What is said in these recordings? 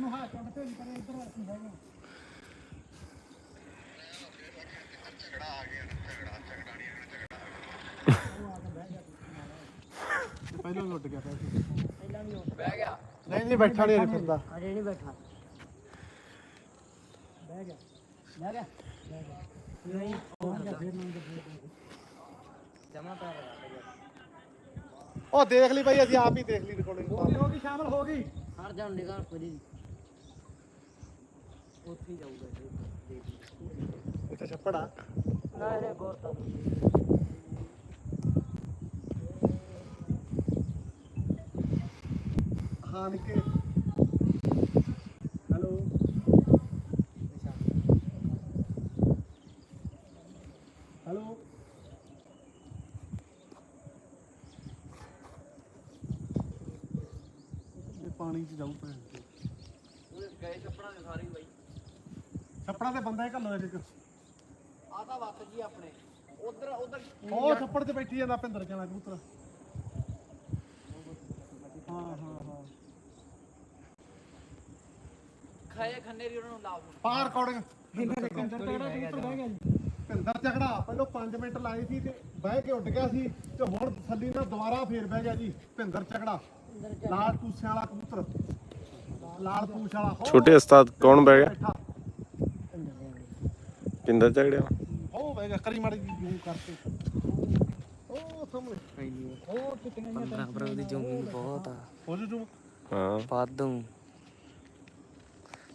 ਨੂੰ ਹੱਥ ਚੰਡ ਭੇਜ ਕਰੇ ਇੱਧਰ ਅਸੀਂ ਹੈਗੇ। ਪਹਿਲਾਂ ਲੁੱਟ ਗਿਆ ਪੈਸੇ ਪਹਿਲਾਂ ਵੀ ਉੱਠ ਬਹਿ ਗਿਆ। ਨਹੀਂ ਨਹੀਂ ਬੈਠਾ ਨਹੀਂ ਫਿਰਦਾ। ਅਜੇ ਨਹੀਂ ਬੈਠਾ। ਬਹਿ ਗਿਆ। ਬਹਿ ਗਿਆ। ਬਹਿ ਗਿਆ ਨਹੀਂ ਪਹੁੰਚ ਗਿਆ ਫਿਰ ਨੂੰ ਜਮਾ ਪੈ ਉਹ ਦੇਖ ਲਈ ਭਾਈ ਅਸੀਂ ਆਪ ਹੀ ਦੇਖ ਲਈ ਰਿਕਾਰਡਿੰਗ। ਹੋ ਗਈ ਸ਼ਾਮਲ ਹੋ ਗਈ। ਹਰ ਜਾਣ ਨਿਗਾਹ ਪਰੀ ਉੱਥੇ ਜਾਊਗਾ ਇਹ, ਇੱਥੇ ਛੱਪੜਾ ਨਾ ਇਹਨੇ ਗੌਰ ਤਾਂ ਹਾਂ ਨਿੱਕੇ। ਹੈਲੋ। ਹੈਲੋ। ਇਹ ਪਾਣੀ ਚ ਜਾਊ ਭੈਣ। ਉਹ ਗਏ ਛੱਪੜਾਂ ਦੇ ਸਾਰੇ ਬਾਈ। ਛੱਪੜਾਂ ਤੇ ਬੰਦਾ ਹੀ ਘੱਲੋ ਇੱਕ ਆ ਤਾਂ ਵੱਤ ਜੀ ਆਪਣੇ। ਉਧਰ ਉਧਰ ਉਹ ਛੱਪੜ ਤੇ ਬੈਠੀ ਜਾਂਦਾ ਭਿੰਦਰ ਜਾਣਾ ਕਬੂਤਰ। ਹਾਂ ਹਾਂ ਹਾਂ। ਖਾਏ ਖੰਨੇ ਉਹਨਾਂ ਨੂੰ ਲਾਭ ਪਾ ਰਿਕਾਰਡਿੰਗ ਭਿੰਦਰ ਝਗੜਾ ਪਹਿਲਾਂ 5 ਮਿੰਟ ਲਾਏ ਸੀ ਤੇ ਬਹਿ ਕੇ ਉੱਡ ਗਿਆ ਸੀ ਤੇ ਹੁਣ ਥੱਲੀ ਨਾਲ ਦੁਬਾਰਾ ਫੇਰ ਬਹਿ ਗਿਆ ਜੀ ਭਿੰਦਰ ਝਗੜਾ ਲਾਲ ਪੂਸਿਆਂ ਵਾਲਾ ਕਬੂਤਰ। ਲਾਲ ਪੂਛ ਵਾਲਾ। ਛੋਟੇ ਉਸਤਾਦ ਕੌਣ ਬਹਿ ਗਿਆ? ਪਿੰਦਰ ਝਗੜਿਆ। ਹੋ ਬਹਿ ਗਿਆ ਕਰੀ ਮਾੜੀ ਜੀ ਜੂਮ ਕਰਕੇ। ਉਹ ਸਾਹਮਣੇ। ਉਹ ਚਿੱਟੀਆਂ ਜਿਹੀਆਂ ਬਰਾਬਰ ਦੀ ਜ਼ਮੀਨ ਬਹੁਤ ਆ। ਹੋ ਜੂ ਜੂਮ। ਹਾਂ। ਵਾਧੂ।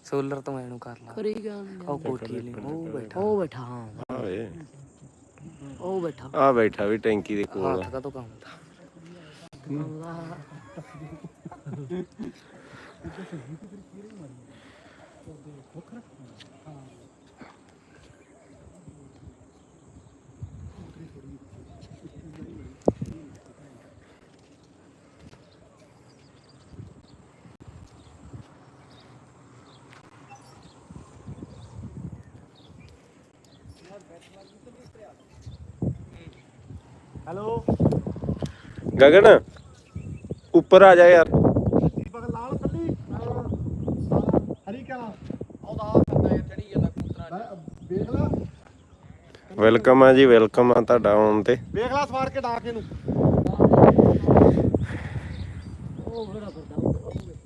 ਸੋਲਰ ਤੋਂ ਇਹਨੂੰ ਕਰ ਲਾ। ਕਰੀ ਗੱਲ ਉਹ ਕੋਠੀ ਲਈ ਉਹ ਬੈਠਾ। ਉਹ ਬੈਠਾ ਹਾਂ। ਆਵੇ ਉਹ ਬੈਠਾ। ਆ ਬੈਠਾ ਵੀ ਟੈਂਕੀ ਦੇ ਕੋਲ। ਹੱਥ ਕਾ ਤੋਂ ਕੰਮ ਦਾ? ਹੈਲੋ। ਗਗਨ ਉੱਪਰ ਆ ਜਾ ਯਾਰ। ਦੀਪਕ ਲਾਲ ਕੱਲੀ ਹਰੀ ਕਲਾ। ਆਉਂਦਾ ਆ ਕਰਦਾ ਚੜੀ ਜਾਂਦਾ ਕੂਤਰਾ ਵੇਖ ਲਾ। ਵੈਲਕਮ ਆ ਜੀ ਵੈਲਕਮ ਆ ਤੁਹਾਡਾ ਆਉਣ ਤੇ। ਵੇਖ ਲਾ ਸਵਾਰ ਕੇ ਡਾਕ ਇਹਨੂੰ। ਉਹ ਬੜਾ ਕਰਦਾ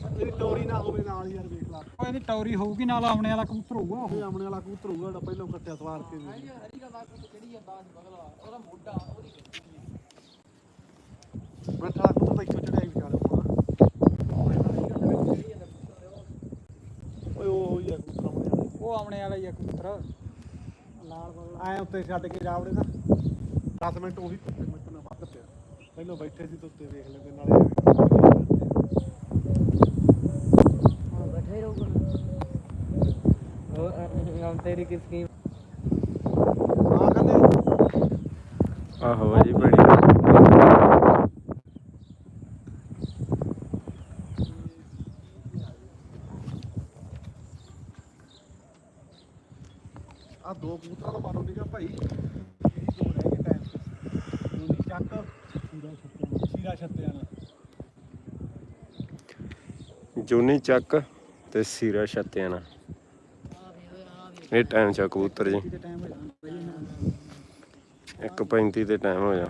ਇਹਦੀ ਟੋਰੀ ਨਾ ਹੋਵੇ ਨਾਲ ਯਾਰ ਵੇਖ ਲਾ। ਉਹ ਇਹਦੀ ਟੌਰੀ ਹੋਊਗੀ ਨਾਲ ਆਉਣੇ ਵਾਲਾ ਕਬੂਤਰ ਹੋਊਗਾ ਉਹ। ਆਮਣੇ ਵਾਲਾ ਕਬੂਤਰ ਹੋਊਗਾ ਜਿਹੜਾ ਪਹਿਲਾਂ ਕੱਟਿਆ ਸਵਾਰ ਕੇ ਵੀ। ਬੈਠਾ ਵਾਲਾ ਕਬੂਤਰ ਤਾਂ ਇੱਥੋਂ ਚੜਿਆ ਵਿਚਾਲੇ ਹੋਣਾ ਓਏ ਉਹ ਆ ਕਬੂਤਰ ਆਮਣੇ ਵਾਲਾ। ਉਹ ਆਉਣੇ ਵਾਲਾ ਹੀ ਆ ਕਬੂਤਰ। ਆਏ ਉੱਤੇ ਛੱਡ ਕੇ ਜਾਵੜੇ ਨਾ 10 ਮਿੰਟ ਉਹੀ ਕੁੱਤੇ ਮਿੰਟ ਨਾਲ ਵੱਧ ਪਿਆ। ਪਹਿਲਾਂ ਬੈਠੇ ਸੀ ਤੇ ਉੱਤੇ ਵੇਖ ਲੈਂਦੇ ਨਾਲੇ ਹਾਂ ਬੈਠਾ ਹੀ ਰਹੂਗਾ ਉਹ ਤੇਰੀ ਕਿਸ ਕੀ ਆ ਕਹਿੰਦੇ ਆਹੋ ਜੀ ਬੜੀ ਆ। ਦੋ ਕਬੂਤਰਾਂ ਦਾ ਮਾਰੋ ਨਿਕਾ ਭਾਈ। ਇਹੀ ਦੋ ਰਹਿ ਗਏ ਟਾਈਮ ਦੋਨੀ ਚੱਕ। ਸੀਰਾ ਛੱਤਿਆਂ ਸੀਰਾ ਛੱਤਿਆਂ ਨਾਲ ਜੂਨੀ ਚੱਕ। ਤੇ ਸੀਰਾ ਨਾਲ ਇਹ ਟਾਈਮ ਚ ਕਬੂਤਰ ਜੀ। ਕਿਤੇ 1:35 ਤੇ ਟਾਈਮ ਹੋ ਜਾ।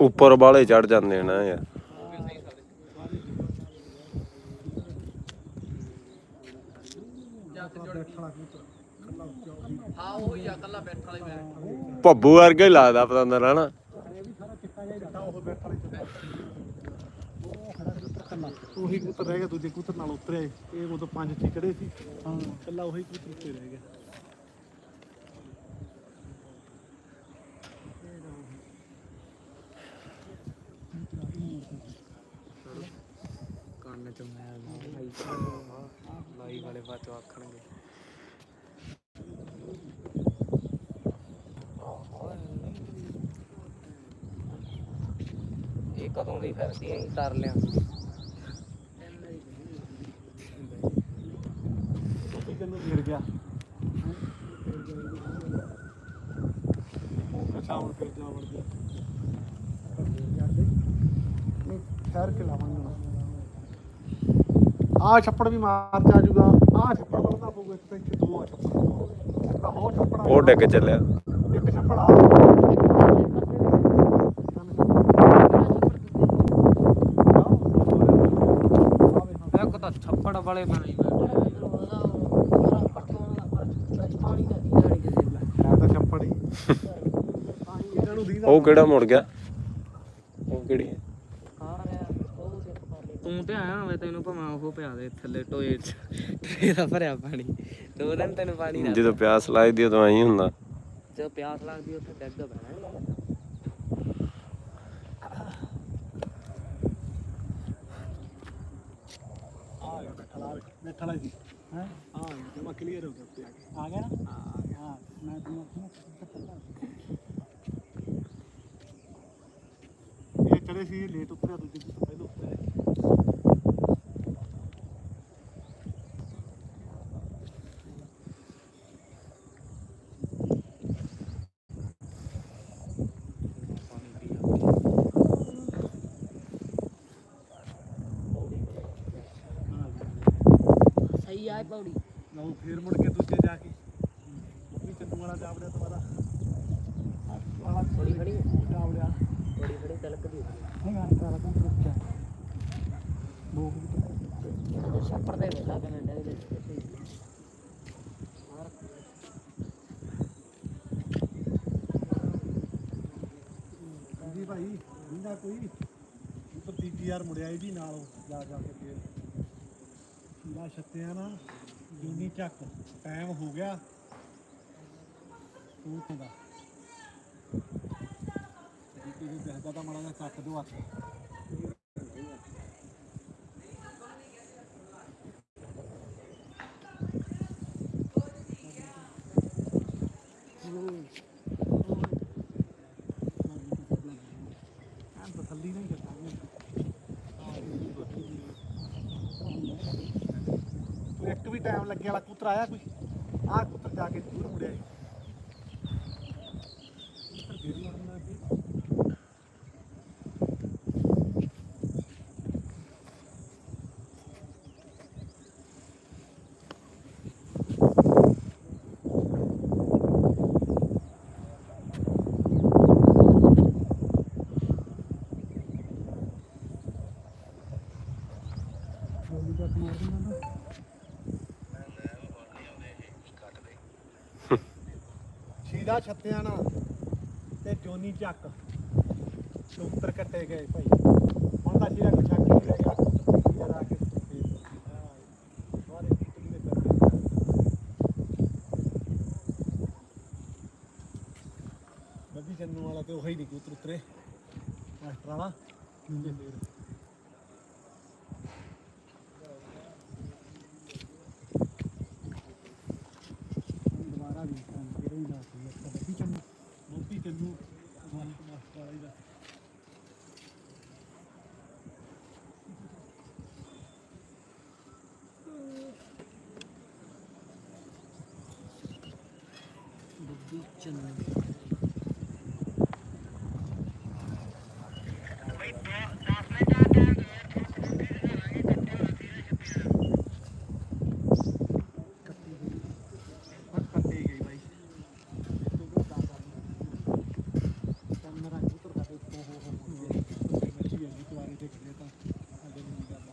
ਉੱਪਰ ਵਾਲੇ ਚੜ ਜਾਂਦੇ ਨਾ ਯਾਰ। ਬੈਠਾ ਕਬੂਤਰ ਹਾਂ ਉਹ ਹੀ ਆ ਕੱਲਾ ਬੈਠਣ ਵਾਲੀ ਮੈਂ ਭੱਬੂ ਵਰਗਾ ਹੀ ਲੱਗਦਾ ਪਤੰਦਰ ਹਨਾ? ਉਹ ਬੈਠਾ ਲਈ ਚਿੱਟਾ ਉਹ ਖੜਾ ਕਬੂਤਰ ਰਹਿ ਗਿਆ ਦੂਜੇ ਕਬੂਤਰ ਨਾਲ ਉਤਰਿਆ ਏ। ਇਹ ਉਦੋਂ ਪੰਜ ਚਿਕੜੇ ਸੀ। ਹਾਂ। ਕੱਲਾ ਉਹੀ ਕਬੂਤਰ ਉੱਤੇ ਰਹਿ ਗਿਆ। ਕੰਨ ਚ ਮੈਂ ਲਾਈ ਲਾਈ ਵਾਲੇ ਬਾਤ ਆਖਣਗੇ। ਕਦੋਂ ਦੀ ਫਿਰਦੀ ਐ ਕਰ ਲਿਆ। ਕਿੰਨੂੰ ਗਿਰ ਗਿਆ? ਨਹੀਂ ਆ ਛੱਪੜ ਵੀ ਮਾਰ ਚ ਆ ਜੂਗਾ ਆ ਛੱਪੜ ਵਰਦਾ ਪਊਗਾ ਇੱਕ ਤਾਂ ਇੱਥੇ ਦੋ ਆ ਛੱਪੜ। ਉਹ ਡਿੱਗ ਚੱਲਿਆ। ਇੱਕ ਛੱਪੜ ਆ ਇੱਕ ਤਾਂ ਛੱਪੜ ਵਾਲੇ ਬਣੇ ਪਾਣੀ ਦਾ ਦੀਦਾ ਨਹੀਂ ਕਿਸੇ ਨੂੰ ਹੈ ਤਾਂ ਛੱਪੜ ਹੀ ਇਹਨਾਂ ਨੂੰ ਦੀਦਾ ਉਹ ਕਿਹੜਾ ਮੁੜ ਗਿਆ? ਉਹ ਕਿਹੜੀ? ਹੈ? ਤੂੰ ਤੇ ਆਇਆ ਮੈਂ ਤੈਨੂੰ ਭਾਵੇਂ ਉਹ ਪਿਆ ਦੇ ਥੱਲੇ ਟੋਏ ਚ। ਟੋਏ ਦਾ ਭਰਿਆ ਪਾਣੀ। ਦੋ ਦਿਨ ਤੈਨੂੰ ਪਾਣੀ ਨਾ ਜਦੋਂ ਪਿਆਸ ਲੱਗਦੀ ਉਦੋਂ ਐਂ ਹੀ ਹੁੰਦਾ। ਜੇ ਪਿਆਸ ਲੱਗਦੀ ਉੱਥੇ ਡੱਗ ਪੈਣਾ। ਬੈਠਾ ਲਾ ਬੈਠਾ ਲਾ ਜੀ। ਹੈ? ਹਾਂ ਜਮਾ ਕਲੀਅਰ ਹੋ ਗਿਆ ਉੱਤੇ ਆ ਕੇ। ਆ ਗਿਆ ਨਾ? ਹਾਂ ਮੈਂ ਤੈਨੂੰ ਇਹ ਚੜੇ ਸੀ? ਲੇਟ ਉਤਰਿਆ ਦੂਜੇ ਦਿਨ ਪਹਿਲਾਂ ਉਤਰਿਆ ਸਹੀ ਆ ਪੌੜੀ ਲਓ ਫੇਰ ਮੁੜ ਕੇ ਦੂਜੇ ਜਾ ਕੇ ਉਹ ਵੀ ਚੰਦੂ ਵਾਲਾ ਜਾਵੜਿਆ ਦੁਬਾਰਾ ਵਾਲਾ ਬੜੀ ਖੜੀ ਜਾਵੜਿਆ ਬੜੀ ਖੜੀ ਤਲਕਦੀ ਨਹੀਂ ਮੈਂ ਸਾਰਾ ਕੰਮ ਰੁਕ ਗਿਆ ਭੋਗ ਵੀ ਛੱਪੜ ਦੇ ਵੇਲਾ ਕੈਨੇਡਾ ਦੇ ਜੀ ਭਾਈ ਜਿੰਦਾ ਕੋਈ ਉੱਪਰ ਤੀਜੀ ਯਾਰ ਮੁੜਿਆ ਇਹ ਵੀ ਨਾਲ ਜਾ ਜਾ ਕੇ ਫੇਰ ਛੱਤਿਆ ਨਾ, ਜੂਨੀ ਚੱਕ ਟਾਈਮ ਹੋ ਗਿਆ। ਤੂੰ ਦਾ ਜੀ ਕਿਸੇ ਦੇਖਦਾ ਤਾਂ ਮਾੜਾ ਜਿਹਾ ਚੱਕ ਦੋ ਹੱਥ ਐਂ ਤਸੱਲੀ ਨਹੀਂ ਕਰਦਾ ਤੂੰ ਇੱਕ ਵੀ ਟਾਈਮ ਲੱਗੇ ਵਾਲਾ ਕੂਤਰ ਆਇਆ ਕੋਈ? ਆਹ ਕੂਤਰ ਜਾ ਕੇ ਦੂਰ ਮੁੜਿਆ ਏ ਕੂਤਰ ਫੇਰ ਲੜਨਾ ਸੀ ਸ਼ੀਦਾ ਛੱਤਿਆ ਨਾ ਤੇ ਜੋਨੀ ਚੱਕ। ਉੱਤਰ ਕੱਟੇ ਗਏ ਭਾਈ। ਹੁਣ ਤਾਂ ਸ਼ੀਦਾ ਕੁਛ ਨਹੀਂ ਰਹਿ ਗਿਆ। ਸ਼ੀਦਾ ਲਾ ਕੇ ਸਾਰੇ ਬੱਬੀ ਚੰਨੂ ਵਾਲਾ ਤੇ ਉਹੀ ਨਹੀਂ ਕੂਤਰ ਉਤਰੇ। ਮਾਸਟਰ ਵਾਲਾ ਤੇ ਫੇਰ ਦੁਬਾਰਾ ਵੀ ਕੰਮ ਕਿਹੜੇ ਹੀ ਦੱਸ ਦਿਆ ਬੱਬੀ ਚੰਨੂ ਬੱਬੀ ਚੰਨੂ ਵਾਲਾ ਮਾਸਟਰ ਵਾਲਾ ਹੀ ਦਾ ਬੱਬੀ ਚੰਨ ਪਰ ਕੱਟੇ ਗਈ ਬਾਈ ਕੈਮਰਾ ਕੂਤਰ ਦਾ ਤੇ ਹੋ ਹੋ ਹੋ ਮੱਛੀ ਹੈ ਇੱਕ ਵਾਰੀ ਦੇਖ ਲਿਆ ਤਾਂ ਅਜੇ ਨਹੀਂ ਕਰਦਾ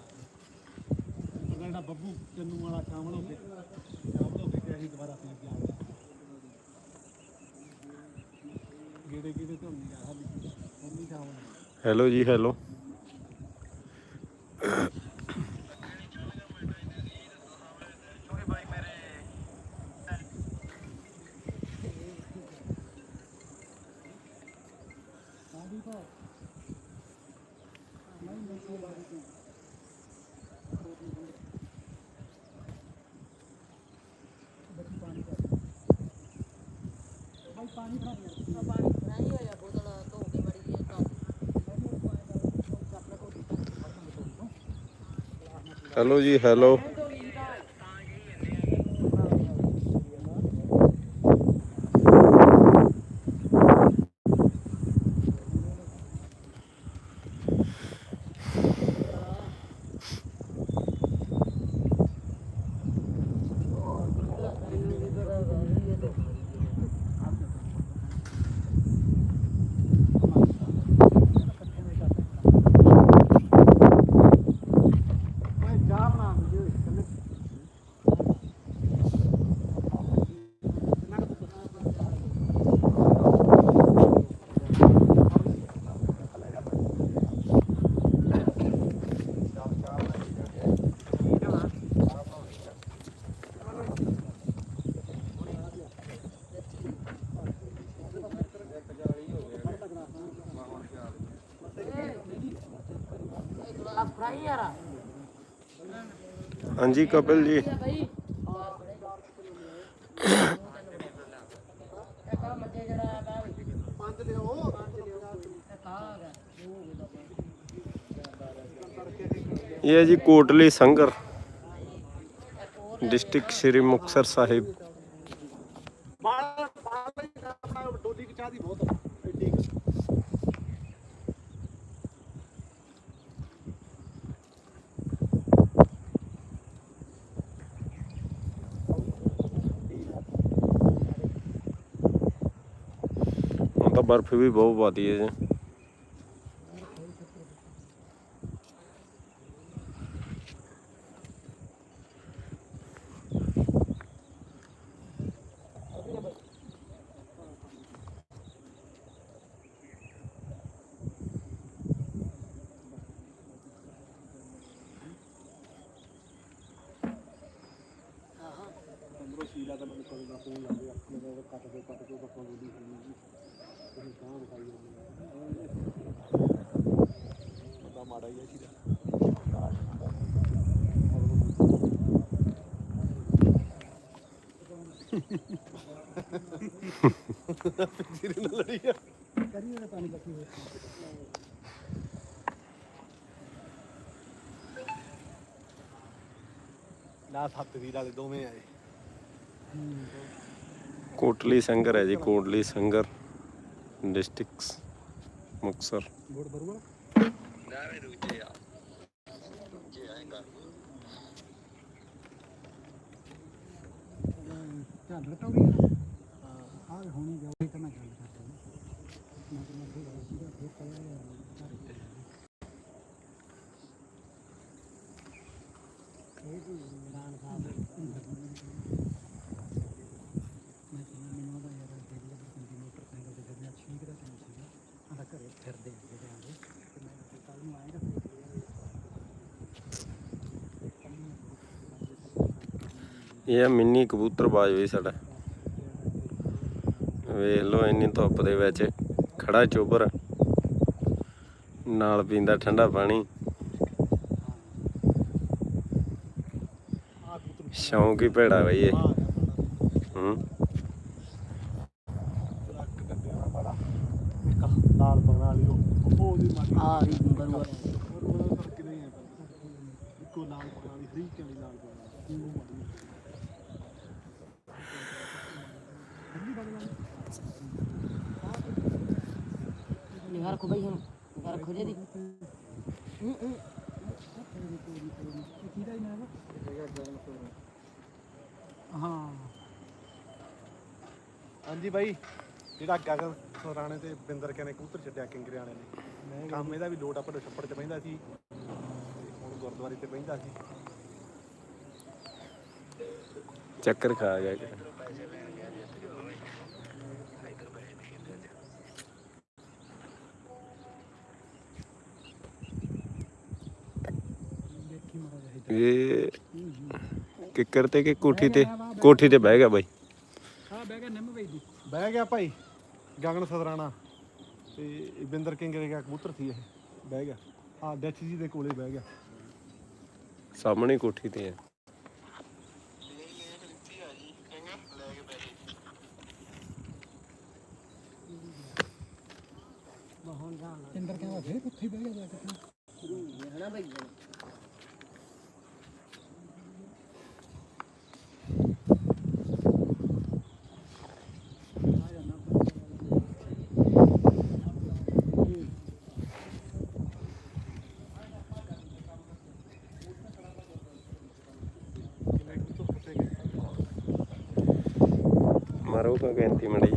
ਉਹਦਾ ਬੱਬੂ ਚੰਨੂ ਵਾਲਾ ਸ਼ਾਮਲ ਹੋ ਕੇ ਸ਼ਾਮਲ ਹੋ ਕੇ ਤੇ ਅਸੀਂ ਦੁਬਾਰਾ ਫੇਰ ਜਾ ਗੇੜੇ ਗੇੜੇ ਤੋਂ ਨਹੀਂ ਜਾ ਹਾਲੀ ਹੈਲੋ ਜੀ ਹੈਲੋ ਹੈਲੋ ਜੀ ਹੈਲੋ। ਹਾਂਜੀ ਕਪਿਲ ਜੀ। ਇਹ ਹੈ ਜੀ ਕੋਟਲੀ ਸੰਗਰ ਡਿਸਟ੍ਰਿਕਟ ਸ਼੍ਰੀ ਮੁਕਤਸਰ ਸਾਹਿਬ ਬਾਹਰ ਬਾਹਰ ਹੀ ਆਪਣਾ ਡੋਲੀ ਦੀ ਚਾਹ ਦੀ ਬਹੁਤ ਆ, ਐਡੀ ਕੁ। ਹੁਣ ਤਾਂ ਬਰਫ਼ ਵੀ ਬਹੁਤ ਪਾਦੀ ਹੈ ਜੀ ਅੰਦਰੋਂ ਸੀਲਾ ਤਾਂ ਮੈਨੂੰ ਕੋਈ ਨਾ ਫੋਨ ਲਾ ਦੇ ਆਪਣੇ ਕੋਲ ਕੱਟ ਕੇ ਕੱਟ ਕੇ ਬੱਪਾ ਬੋਲੀ ਮਾੜਾ ਹੀ ਹੈ ਸੀਦਾ ਜਿਹੜੇ ਨਾਲ ਲੜੀ ਆ ਕਰੀ ਉਹਨੇ ਪਾਣੀ ਕੱਟੀ ਹੋਈ ਨਾ ਸੱਤ ਵੀਰ ਵਾਲੇ ਦੋਵੇਂ ਆਏ ਕੋਟਲੀ ਸੰਗਰ ਹੈ ਜੀ, ਕੋਟਲੀ ਸੰਗਰ। ਡਿਸਟ੍ਰਿਕਟ ਮੁਕਤਸਰ ਗੁੜ ਬਰੂਆ ਝਾੜ ਲਟਾਉਣੀ ਆ ਹਾਂ ਆ ਹੋਣੀ ਗਿਆ ਕਰਨਾ ਗੱਲ ਕਰਦੇ ਮੈਂ ਕਿਹਾ ਫਿਰ ਸੀਗਾ ਫਿਰ ਕਰਿਆ ਯਾਰ ਇਹ ਜੀ ਮੈਦਾਨ ਸਾਹਿਬ ਮੈਂ ਕਿਹਾ ਮੈਨੂੰ ਉਹਦਾ ਯਾਰ ਜਿਹੜੀ ਆਪਣੀ ਮੋਟਰਸਾਈਕਲ ਤੇ ਗੱਡੀਆਂ ਠੀਕ ਦਾ ਕੰਮ ਸੀਗਾ ਆਂਦਾ ਘਰੇ ਫਿਰਦੇ ਆ ਜਿਹੜੇ ਆਂਦੇ ਤੇ ਮੈਂ ਕਿਹਾ ਕੱਲ ਨੂੰ ਆਏਗਾ ਇਹ ਆ ਮਿੰਨੀ ਕਬੂਤਰਬਾਜ ਵੀ ਸਾਡਾ। ਵੇਖ ਲਓ ਇੰਨੀ ਧੁੱਪ ਦੇ ਵਿੱਚ ਖੜਾ ਚੋਬਰ। ਨਾਲ ਪੀਂਦਾ ਠੰਡਾ ਪਾਣੀ। ਸ਼ੌਂਕ ਹੀ ਭੇੜਾ ਬਈ ਇਹ। ਹੂੰ। ਰੱਖ ਪਾਉਣ ਵਾਲੀ ਉਹ ਉਹਦੀ ਮਾਰੀ ਆ ਵੀ ਬਰੂਆ। ਹੈ ਇੱਕੋ ਲਾਲ ਪਾਉਣ ਵਾਲੀ ਹਰੀ ਕਿਹੜੀ ਲਾਲ ਪਾਉਣ ਵਾਲੀ ਕਿਹਦਾ ਹੀ ਨਾ ਹਾਂ। ਹਾਂਜੀ ਬਾਈ ਜਿਹੜਾ ਗਗਨ ਸਰਾਣੇ ਤੇ ਬਿੰਦਰ ਕੇ ਨੇ ਕਬੂਤਰ ਛੱਡਿਆ ਕਿੰਗਰੇ ਵਾਲੇ ਨੇ। ਕੰਮ ਇਹਦਾ ਵੀ ਲੋਟ ਆਪਾਂ ਛੱਪੜ ਤੇ ਬਹਿੰਦਾ ਸੀ। ਤੇ ਹੁਣ ਗੁਰਦੁਆਰੇ ਤੇ ਬਹਿੰਦਾ ਸੀ। ਚੱਕਰ ਖਾ ਗਿਆ ਕਿਤੇ। ਇਹ ਕਿੱਕਰ ਤੇ ਕਿ ਕੋਠੀ ਤੇ? ਕੋਠੀ ਤੇ ਬਹਿ ਗਿਆ ਬਾਈ। ਹਾਂ ਬਹਿ ਗਿਆ ਨਿੰਮ ਵੇਚ ਦੀ। ਬਹਿ ਗਿਆ ਭਾਈ ਗਗਨ ਸਦਰਾਣਾ ਤੇ ਬਿੰਦਰ ਕਿੰਗਰੇ ਦਾ ਕਬੂਤਰ ਸੀ ਇਹ। ਬਹਿ ਗਿਆ। ਆ ਡੈਚ ਜੀ ਦੇ ਕੋਲੇ ਬਹਿ ਗਿਆ। ਸਾਹਮਣੇ ਕੋਠੀ ਤੇ ਹੈ ਇੰਦਰ ਕਹਿੰਦਾ ਫੇਰ ਕਿੱਥੇ ਬਹਿ ਗਿਆ ਜਾ ਕੇ ਕਾ ਗੈਂਤੀ ਮੜੀ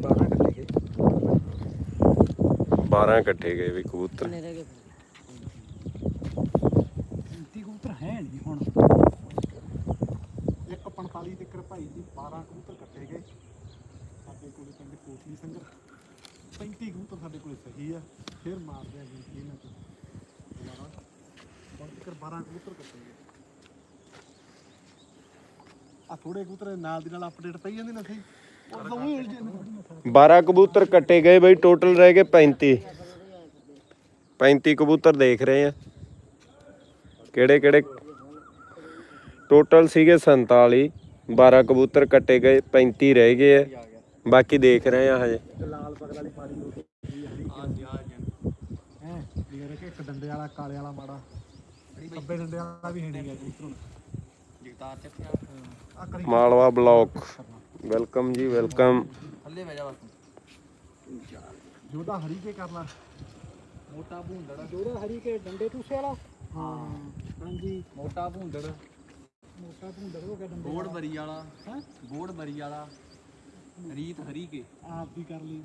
ਬਾਰਾਂ ਕੱਟੇ ਗਏ। 12 ਇਕੱਠੇ ਗਏ ਵੀ ਕਬੂਤਰ। ਗਿਣਤੀ ਕਬੂਤਰ ਹੈ ਨਹੀਂ ਹੁਣ। ਇੱਕ 45 ਤੱਕ ਭਾਈ ਜੀ 12 ਕਬੂਤਰ ਕੱਟੇ ਗਏ। ਸਾਡੇ ਕੋਲੇ ਪਿੰਡ ਕੋਟਲੀ ਸੰਗਰ 35 ਕਬੂਤਰ ਸਾਡੇ ਕੋਲੇ ਸਹੀ ਆ। ਫਿਰ ਮਾਰਦੇ ਆ ਗਿਣਤੀ ਇਹਨਾਂ ਤੋਂ। ਦੁਬਾਰਾ ਹੁਣ ਤੱਕ 12 ਕਬੂਤਰ ਕੱਟੇ ਗਏ। ਆ ਥੋੜੇ ਕਬੂਤਰ ਨਾਲ ਦੀ ਨਾਲ ਅਪਡੇਟ ਪਈ ਜਾਂਦੀ ਨਾ ਸਹੀ ਉਹ ਤਾਂ ਉਹੀ ਉਲਝੇ 12 ਕਬੂਤਰ ਕੱਟੇ ਗਏ ਬਈ ਟੋਟਲ ਰਹਿ ਗਏ 35 35 ਕਬੂਤਰ ਦੇਖ ਰਹੇ ਆ। ਕਿਹੜੇ ਕਿਹੜੇ ਟੋਟਲ ਸੀਗੇ 47 12 ਕਬੂਤਰ ਕੱਟੇ ਗਏ 35 ਰਹਿ ਗਏ ਆ। ਬਾਕੀ ਦੇਖ ਰਹੇ ਆ ਹਜੇ। ਲਾਲ ਪਗੜ ਵਾਲੀ ਮਾੜੀ ਹੋ ਗਈ ਆ ਜੀ ਆ ਜੀ ਹੈ ਇਹ ਕਿ ਇੱਕ ਡੰਡੇ ਵਾਲਾ ਕਾਲੇ ਵਾਲਾ ਮਾੜਾ। ਖੱਬੇ ਡੰਡੇ ਵਾਲਾ ਵੀ ਹੈ ਨਹੀਂ ਗਿਆ ਕਬੂਤਰ ਜਗਤਾਰ ਚੱਕਿਆ। ਮਾਲਵਾ ਬਲੌਕ ਵੈਲਕਮ ਜੀ ਵੈਲਕਮ ਥੱਲੇ ਬਹਿ ਜਾ ਬਸ ਜੋਦਾ ਹਰੀ ਕੇ ਕਰ ਲਾ ਮੋਟਾ ਭੂੰਦੜ ਜੋਦਾ ਹਰੀ ਕੇ ਡੰਡੇ ਟੂਸੇ ਵਾਲਾ ਹਾਂ ਹਾਂਜੀ ਮੋਟਾ ਭੂੰਦੜ ਮੋਟਾ ਭੁੰਡਰ ਹੋ ਗਿਆ ਡੰਡੇ ਗੋੜ ਬਰੀ ਵਾਲਾ ਹੈ ਗੋੜ ਬਰੀ ਵਾਲਾ ਰੀਤ ਹਰੀ ਕੇ ਆਪ ਵੀ ਕਰ ਲਈ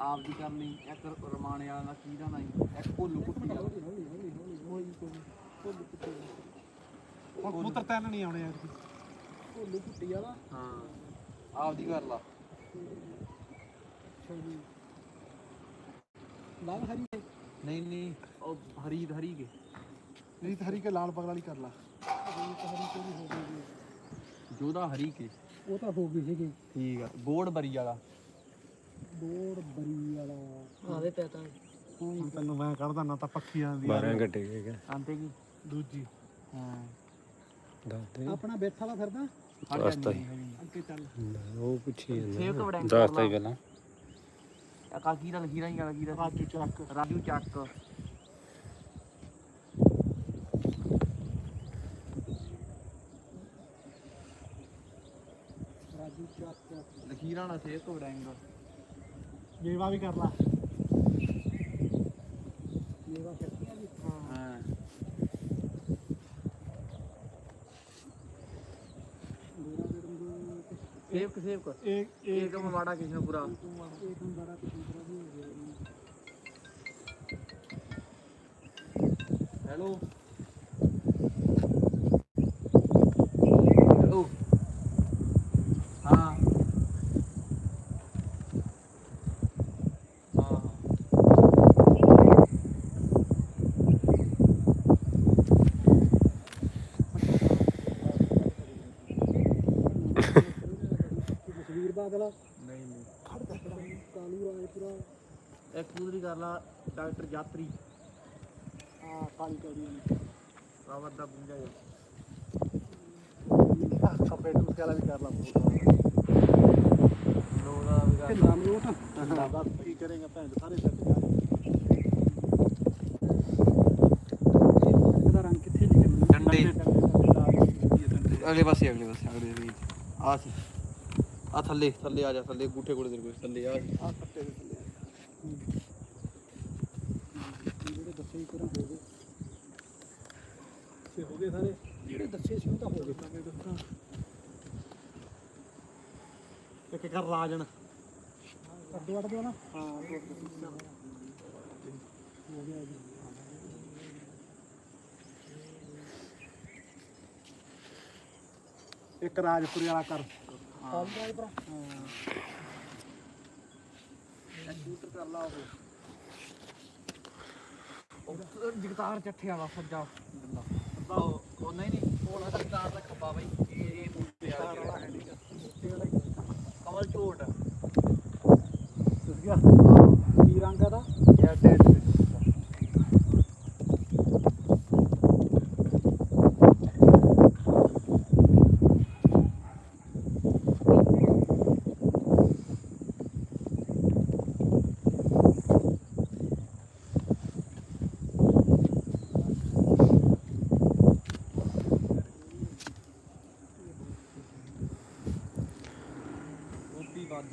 ਆਪ ਦੀ ਕਰਨੀ ਇੱਕ ਰਮਾਣੇ ਵਾਲਾ ਦਾ ਕੀ ਦਾ ਨਹੀਂ ਇੱਕ ਭੋਲੂ ਕੁੱਟੀ ਵਾਲਾ ਹੁਣ ਕਬੂਤਰ ਤਿੰਨ ਨਹੀਂ ਆਉਣੇ ਯਾਰ ਭੋਲੂ ਕੁੱਟੀ ਵਾਲਾ ਹਾਂ ਆਪ ਦੀ ਕਰ ਲਾ। ਲਾਲ ਹਰੀ ਕੇ ਨਹੀਂ ਨਹੀਂ ਉਹ ਹਰੀ ਹਰੀ ਕੇ। ਰੀਤ ਹਰੀ ਕੇ ਲਾਲ ਪਗੜ ਵਾਲੀ ਕਰ ਲਾ। ਰੀਤ ਹਰੀ ਕੇ ਵੀ ਹੋ ਗਈ ਜੋਦਾ ਹਰੀ ਕੇ। ਉਹ ਤਾਂ ਹੋ ਗਈ ਸੀਗੀ। ਠੀਕ ਆ ਗੋੜ ਬਰੀ ਵਾਲਾ। ਬੋੜ ਬਰੀ ਵਾਲਾ। ਆਵੇ ਪਤਾ ਹੁਣ ਤੈਨੂੰ ਮੈਂ ਕੱਢਦਾ ਨਾ ਤਾਂ ਪੱਖੀਆਂ ਦੀ। 12 ਕੱਟੇ ਗਏ। ਆਂਤੇ ਕੀ? ਦੂਜੀ। ਹਾਂ। ਦੱਸਦੇ ਆਪਣਾ ਬੈਠਾ ਵਾਲਾ ਫਿਰਦਾ? ਦੱਸਤਾ ਅੱਗੇ ਚੱਲ। ਉਹ ਪੁੱਛੀ ਸੇਵ ਤੋਂ ਵੜੈਂਗ ਦੱਸਤਾ ਹੀ ਪਹਿਲਾਂ। ਕਾਕੀ ਦਾ ਲਖੀਰਾ ਹੀ ਦਾ ਰਾਜੂ ਚੱਕ। ਰਾਜੂ ਚੱਕ। ਰਾਜੂ ਚੱਕ। ਲਖੀਰਾ ਨਾ ਸੇਵ ਤੋਂ ਵੜੈਂਗ ਮੇਵਾ ਵੀ ਕਰ ਲਾ। ਮੇਵਾ ਸ਼ਕਤੀ ਆ ਜੀ? ਹਾਂ ਸੇਵ ਕ ਸੇਵ ਕ ਇੱਕ ਇੱਕ ਮਵਾੜਾ ਕਿਸ ਨੂੰ ਪੂਰਾ ਇੱਕ ਬੜਾ ਕਬੂਤਰ ਵੀ ਹੋ ਗਿਆ ਜੀ। Hello hello Badal. ਨਹੀਂ ਨਹੀਂ। ਕਾਲੂ ਰਾਏਪੁਰਾ ਇੱਕ ਪੂਰੀ ਕਰ ਲਾ ਡਾਕਟਰ ਯਾਤਰੀ। ਆ ਕਾਲੀ ਕੌੜੀ ਰਾਵਤ ਦਾ ਪੁੰਜਾ ਜਾ ਖੱਬੇ ਟੂਸੇ ਵਾਲਾ ਵੀ ਕਰ ਲਾ ਲੋ ਦਾ ਵੀ ਕਰ ਨਾਮ ਰੋਟ ਬਸ ਕੀ ਕਰੇਗਾ ਭੈਣ ਸਾਰੇ ਸੱਟ ਜਾ ਰੰਗ ਕਿੱਥੇ ਜੀ ਡੰਡੇ। ਅਗਲੇ ਪਾਸੇ ਅਗਲੇ ਪਾਸੇ ਅਗਲੇ ਵੀ ਆ ਸੀ ਆ ਥੱਲੇ ਥੱਲੇ ਆ ਜਾ ਥੱਲੇ ਗੂਠੇ ਕੋਲੇ ਤੇਰੇ ਕੋਲ ਥੱਲੇ ਆ। ਆ ਕੱਟੇ ਦੇ ਥੱਲੇ ਜਿਹੜੇ ਦੱਸੇ ਹੀ ਕਰਾਂ ਹੋ ਗਏ। ਸੇ ਹੋ ਗਏ ਸਾਰੇ ਜਿਹੜੇ ਦੱਸੇ ਸੀ ਉਹ ਤਾਂ ਹੋ ਗਏ। ਤਾਂ ਮੈਂ ਦੱਸਾਂ ਇੱਕ ਕਰ ਰਾਜਨ ਅੱਡੋ ਅੱਡ ਦੋ ਨਾ? ਹਾਂ ਅੱਡੋ ਅੱਡ। ਹੋ ਗਿਆ ਜੀ ਇੱਕ ਰਾਜਪੁਰੀ ਵਾਲਾ ਕਰ। ਜਗਤਾਰ ਚੱਠਿਆ ਵਾਲਾ ਸੱਜਾ ਡੰਡਾ ਉਹ ਨਹੀਂ ਨਹੀਂ ਉਹ ਜਗਤਾਰ ਦਾ ਖੱਬਾ ਬਾਈ ਇਹ ਇਹ ਕਮਲ ਝੋਟ ਗਿਆ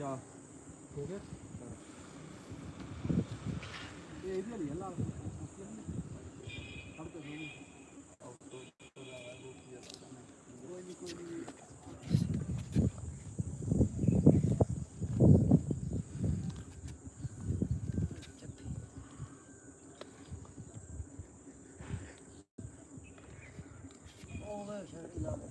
ਗੋਪੀ ਬਾਜਾ ਹੋ? ਗਿਆ ਇਹ ਇਹਦੀ ਵਾਲੀ ਹੈ ਲਾਲ। ਹੜ ਤੇ ਹੋਣੀ ਕੋਈ ਨਹੀਂ ਕੋਈ ਨਹੀਂ ਆ ਤਾਂ।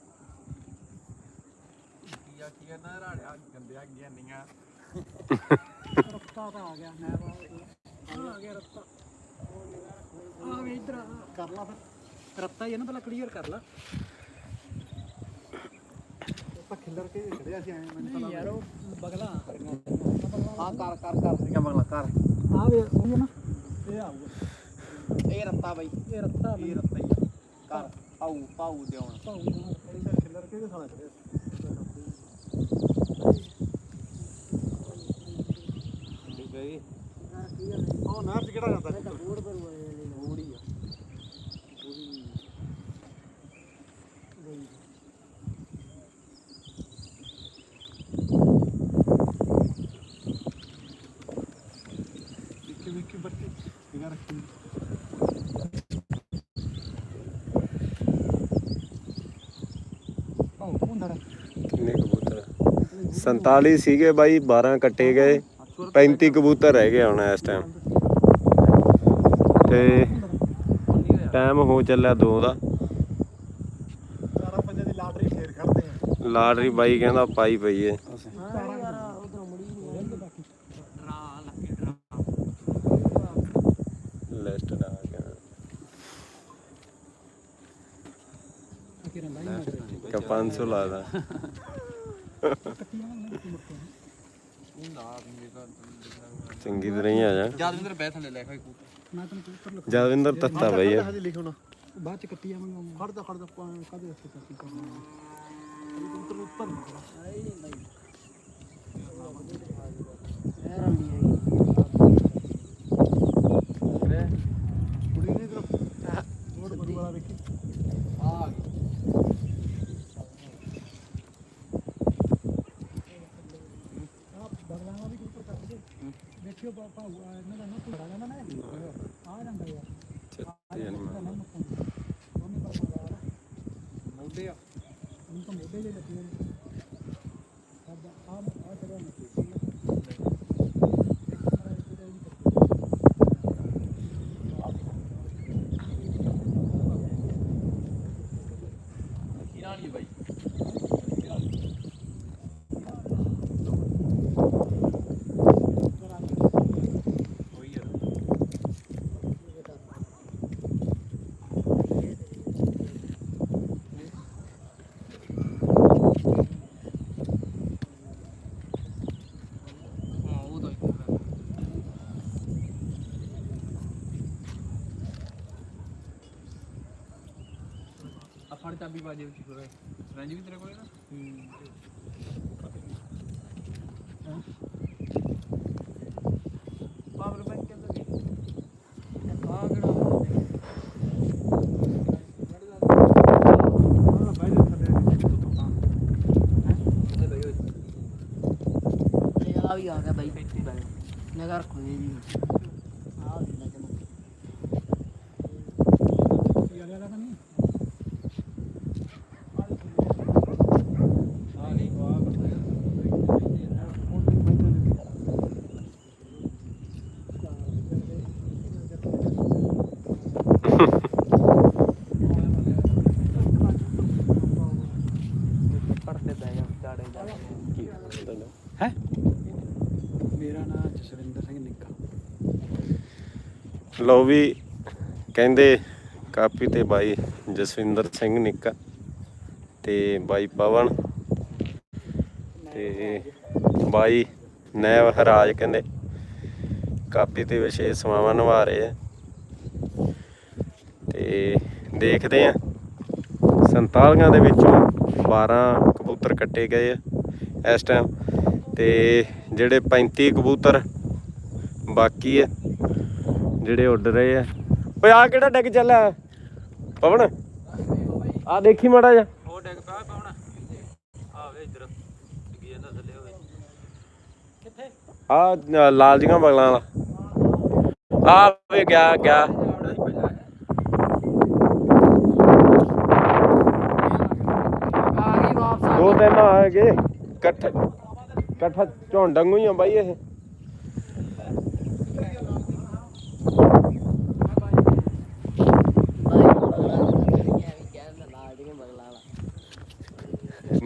ਕੀ ਆ ਕੀ ਆ ਨਾ ਰਾੜਿਆ ਗੰਦਿਆ ਗਿਆਨੀਆਂ ਰਸਤਾ ਤਾਂ ਆ ਗਿਆ ਮੈਂ ਆ ਗਿਆ। ਰਸਤਾ ਆ ਵੇ ਇਧਰ ਕਰ ਲਾ ਫਿਰ। ਰਸਤਾ ਹੀ ਹੈ ਨਾ ਪਹਿਲਾਂ ਕਲੀਅਰ ਕਰ ਲਾ। ਆਪਾਂ ਖਿੱਲਰ ਕੇ ਖੜਿਆ ਸੀ ਐ ਮੈਨੂੰ ਯਾਰ ਉਹ ਬਗਲਾ। ਹਾਂ ਕਰ ਕਰ ਕਰ। ਸੀਗਾ ਬਗਲਾ ਕਰ। ਆ ਵੇ ਉਹ ਨਾ। ਇਹ ਆਊਗਾ। ਇਹ ਰੱਤਾ ਬਾਈ। ਇਹ ਰਸਤਾ ਇਹ ਰੱਤਾ ਹੀ ਆ। ਕਰ ਪਾਉ ਪਾਉ ਦੇਉਣ। ਭਾਉ ਖਿੱਲਰ ਕੇ ਸਾਲਾ ਖੜਿਆ ਠੀਕ ਹੈ ਜੀ ਉਹ ਨਹਿਰ ਚ ਕਿਹੜਾ ਜਾਂਦਾ? ਮੂੜੀ ਆ। ਵਿੱਕੀ ਵਿੱਕੀ ਬੱਤੀ। ਬਿਗਾ ਰੱਖੀ। ਕਿੰਨੇ ਕਬੂਤਰ? 47 ਸੀਗੇ ਬਾਈ 12 ਕੱਟੇ ਗਏ। 35 ਕਬੂਤਰ ਰਹਿ ਗਏ ਹੁਣ ਇਸ ਟਾਈਮ ਤੇ ਟਾਈਮ ਹੋ ਚੱਲਿਆ 2 ਦਾ। ਚਾਰਾਂ ਪੰਜਾਂ ਦੀ ਲਾਟਰੀ ਫੇਰ ਖੜਦੇ ਆ ਲਾਟਰੀ ਬਾਈ ਕਹਿੰਦਾ ਪਾਈ ਪਈ ਏ ਡਰਾ 500 ਲਾਦਾ ਚੰਗੀ ਤਰ੍ਹਾਂ ਹੀ ਆ ਜਾ। ਜਾਦਵਿੰਦਰ ਬੈ ਥੱਲੇ ਲੈ ਕਬੂਤਰ ਮੈਂ ਤੈਨੂੰ ਕਬੂਤਰ ਲਿਖ ਜਦਵਿੰਦਰ ਤੱਤਾ ਬਈ ਹਜੇ ਲਿਖੋ ਨਾ ਬਾਅਦ ਚ ਕੱਟੀ ਆਵਾਂਗਾ ਖੜਦਾ ਖੜਦਾ ਕਾਦੇ ਵਾਸਤੇ ਕੱਟੀ ਕਰਨਾ ਕੰਪਿਊਟਰ ਉੱਪਰ ਨਹੀਂ ਕੁੜੀ ਨੇ ਇਧਰ ਰੋਡ ਬਰੂ ਵਾਲਾ ਵੇਖੀ 哦，那个那个那个那个。ਬਾਜੇ ਵਿੱਚ ਰੰਜ ਵੀ ਤੇਰੇ ਕੋਲੇ ਨਾ ਪਾਵਰ ਬੈਂਕ ਆ ਕਿਹੜਾ ਆ ਆ ਗਿਆ ਬਾਈ। ਨਗਰ ਆ ਵੀ ਲੱਗ ਕੀ ਆ ਰਿਹਾ ਤਾਂ ਨਹੀਂ ਆ ਨਹੀਂ ਆ ਪੜਦੇ ਬਹਿ ਜਾ ਦਾੜੇ ਜਾ ਹੈ ਮੇਰਾ ਨਾਮ ਜਸਵਿੰਦਰ ਸਿੰਘ ਨਿੱਕਾ ਲਓ ਵੀ ਕਹਿੰਦੇ ਕਾਪੀ ਤੇ ਬਾਈ ਜਸਵਿੰਦਰ ਸਿੰਘ ਨਿੱਕਾ ਤੇ ਬਾਈ ਪਵਨ ਤੇ ਬਾਈ ਨੈਵ ਹਰਾਜ ਕਹਿੰਦੇ। ਕਾਪੀ ਤੇ ਵਿਸ਼ੇਸ਼ ਸੇਵਾਵਾਂ ਨਿਭਾ ਰਹੇ ਆ। ਤੇ ਦੇਖਦੇ ਆ 47 ਦੇ ਵਿੱਚੋਂ 12 ਕਬੂਤਰ ਕੱਟੇ ਗਏ ਆ ਇਸ ਟਾਈਮ ਤੇ ਜਿਹੜੇ 35 ਕਬੂਤਰ ਬਾਕੀ ਆ ਜਿਹੜੇ ਉੱਡ ਰਹੇ ਆ। ਓਏ ਆ ਕਿਹੜਾ ਡਿੱਗ ਚੱਲਿਆ? ਪਵਨ? ਆ ਦੇਖੀ ਮਾੜਾ ਜਾ ਉਹ ਡਿੱਗ ਪਿਆ ਪਾਉਣਾ ਆ ਵੇ ਇੱਧਰ। ਡਿੱਗੀ ਜਾਂਦਾ ਥੱਲੇ ਹੋਵੇ। ਆ ਲਾਲ ਜੀਆਂ ਬਗਲਾਂ ਵਾਲਾ। ਆ ਵੇ ਗਿਆ ਗਿਆ। ਦੋ ਤਿੰਨ ਆ ਗਏ। ਇਕੱਠ ਇਕੱਠਾ ਝੁੰਡ ਵਾਂਗੂ ਹੀ ਆ ਬਾਈ ਇਹ ਬਾਈ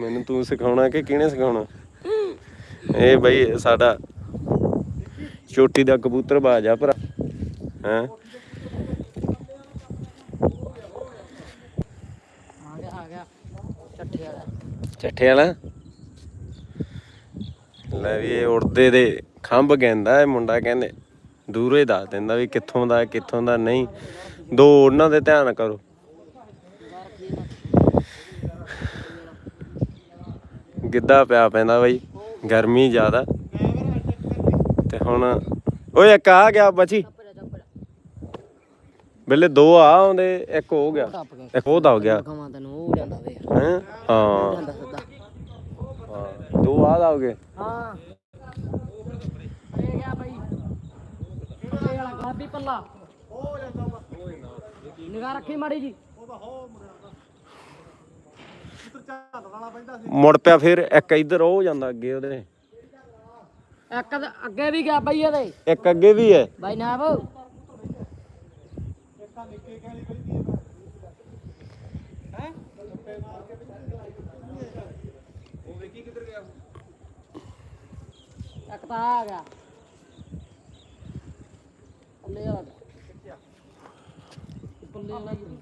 ਮੈਨੂੰ ਤੂੰ ਸਿਖਾਉਣਾ ਕਿ ਕਿਹਨੇ ਸਿਖਾਉਣਾ? ਇਹ ਬਈ ਸਾਡਾ ਚੋਟੀ ਦਾ ਕਬੂਤਰ ਬਾਜ ਆ ਭਰਾ। ਹੈ? ਚੱਠੇ ਚੱਠੇ ਵਾਲਾ। ਲੈ ਵੀ ਇਹ ਉੜਦੇ ਦੇ ਖੰਭ ਕਹਿੰਦਾ, ਇਹ ਮੁੰਡਾ ਕਹਿੰਦੇ, ਦੂਰੋਂ ਹੀ ਦੱਸ ਦਿੰਦਾ ਵੀ ਕਿੱਥੋਂ ਦਾ ਕਿੱਥੋਂ ਦਾ ਨਹੀਂ। ਦੋ ਉਹਨਾਂ ਦੇ ਧਿਆਨ ਕਰੋ। ਗਿੱਧਾ ਪਿਆ ਪੈਂਦਾ ਬਈ ਗਰਮੀ ਜ਼ਿਆਦਾ। ਤੇ ਹੁਣ ਓਏ ਇੱਕ ਆ ਗਿਆ ਬਚੀ। ਬਿੱਲੇ ਦੋ ਆ ਆਉਂਦੇ ਇੱਕ ਹੋ ਗਿਆ। ਇੱਕ ਉਹ ਦਾ ਗਿਆ। ਕਮਾਂ ਤੈਨੂੰ ਉਹ ਜਾਂਦਾ ਵੇ ਹੈਂ? ਹਾਂ। ਦੋ ਆ ਦਾ ਹੋ ਗਏ। ਹਾਂ। ਇਹ ਗਿਆ ਬਾਈ ਇਹ ਵਾਲਾ ਗਾਬੀ ਪੱਲਾ। ਉਹ ਜਾਂਦਾ ਵਾ ਨਿਗਾਹ ਰੱਖੀ ਮਾੜੀ ਜੀ। ਉਹਦਾ ਹੋ ਮੁੰਡਾ ਪੁੱਤਰ ਝਾਲ ਵਾਲਾ ਪੈਂਦਾ ਸੀ ਮੁੜ ਪਿਆ ਫਿਰ ਇੱਕ ਇੱਧਰ ਉਹ ਜਾਂਦਾ ਅੱਗੇ ਉਹਦੇ। ਇੱਕ ਤਾਂ ਅੱਗੇ ਵੀ ਗਿਆ ਬਾਈ ਇਹਦੇ। ਇੱਕ ਅੱਗੇ ਵੀ ਹੈ। ਬਾਈ ਗਿਆ ਇੱਕ ਤਾਂ ਆ ਗਿਆ ਪੱਲੇ ਵਾਲਾ ਪੱਲੇ ਵਾਲਾ ਹੀ।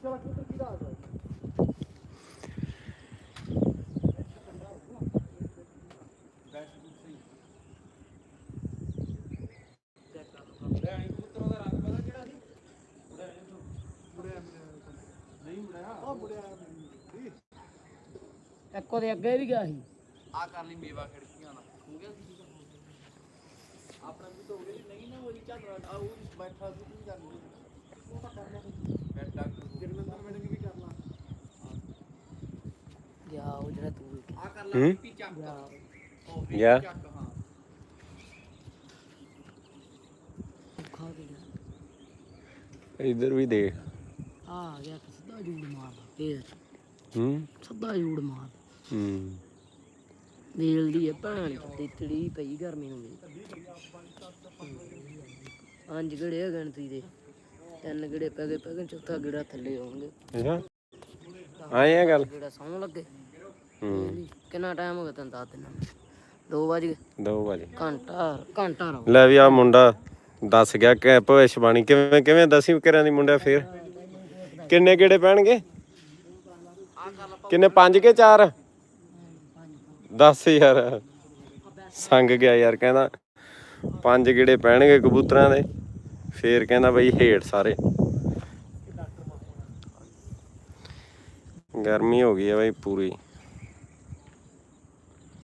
ਉਹ ਮੁੜਿਆ ਸੀ ਇੱਕ ਉਹਦੇ ਅੱਗੇ ਵੀ ਗਿਆ ਸੀ। ਆ ਕਰ ਲਈ ਮੇਵਾ ਖਿੜਕੀਆਂ ਦਾ ਹੋ ਗਿਆ ਸੀ। ਆਪਣਾ ਵੀ ਤਾਂ ਹੋ ਗਿਆ ਨਹੀਂ ਨਾ ਉਹੀ ਚੱਲ ਰਿਹਾ। ਆ ਉਹ ਬੈਠਾ ਸੀ ਤੂੰ ਕਰ ਲਈ ਉਹ ਤਾਂ ਕਰਨਾ ਬੈਠ ਡਾਕਟਰ ਜਰਮੰਦਰ ਮੈਡਮ ਵੀ ਕਰਨਾ ਗਿਆ ਉਹ ਜਿਹੜਾ ਤੂੰ ਵੇਖਿਆ। ਆ ਕਰ ਹੂੰ? ਲੈ ਪੀ ਚੱਕ। ਗਿਆ ਉਹ ਵੀ ਗਿਆ। ਚੱਕ ਹਾਂ। ਖਾ ਕੇ ਗਿਆ ਇੱਧਰ ਵੀ ਦੇਖ। ਆ ਆ ਗਿਆ ਸਿੱਧਾ ਜੂੜ ਮਾਰਦਾ ਫੇਰ। ਹੂੰ? ਸਿੱਧਾ ਜੂੜ ਮਾਰ ਹੂੰ। ਵੇਲਦੀ ਹੈ ਭੈਣ ਤੇ ਤੜੀ ਪਈ ਗਰਮੀ ਨੂੰ ਵੀ। ਪੰਜ ਗੜੇ ਆ ਗਣਤੀ ਦੇ। ਤਿੰਨ ਗੜੇ ਪੈ ਗਏ ਪੈ ਗਏ ਚੌਥਾ ਗੜਾ ਥੱਲੇ ਆਉਣਗੇ। ਅੱਛਾ। ਆਏ ਆ ਗੱਲ? ਗੜਾ ਸੌਂ ਲੱਗੇ। ਹੂੰ। ਕਿੰਨਾ ਟਾਈਮ ਹੋ ਗਿਆ ਤੈਨੂੰ ਦੱਸ ਦਿਨਾਂ 2 ਵਜ ਗਏ। ਦੋ ਵਜੇ ਘੰਟਾ ਘੰਟਾ ਰਹੋ। ਲੈ ਵੀ ਆ ਮੁੰਡਾ ਦੱਸ ਗਿਆ ਕਿ ਭਵਿਸ਼ਬਾਣੀ ਕਿਵੇਂ ਕਿਵੇਂ ਦਸਵੀਂ ਕਰਾਂ ਦੀ ਮੁੰਡਾ ਫੇਰ? ਕਿੰਨੇ ਕਿਹੜੇ ਪੈਣਗੇ? ਕਿੰਨੇ ਪੰਜ ਕੇ ਚਾਰ? ਦੱਸ ਯਾਰ। ਸੰਗ ਗਿਆ ਯਾਰ, ਕਹਿੰਦਾ ਪੰਜ ਗੇੜੇ ਪੈਣਗੇ ਕਬੂਤਰਾਂ ਦੇ। ਫੇਰ ਕਹਿੰਦਾ ਬਈ ਹੇਠ ਸਾਰੇ। ਗਰਮੀ ਹੋ ਗਈ ਆ ਬਈ ਪੂਰੀ।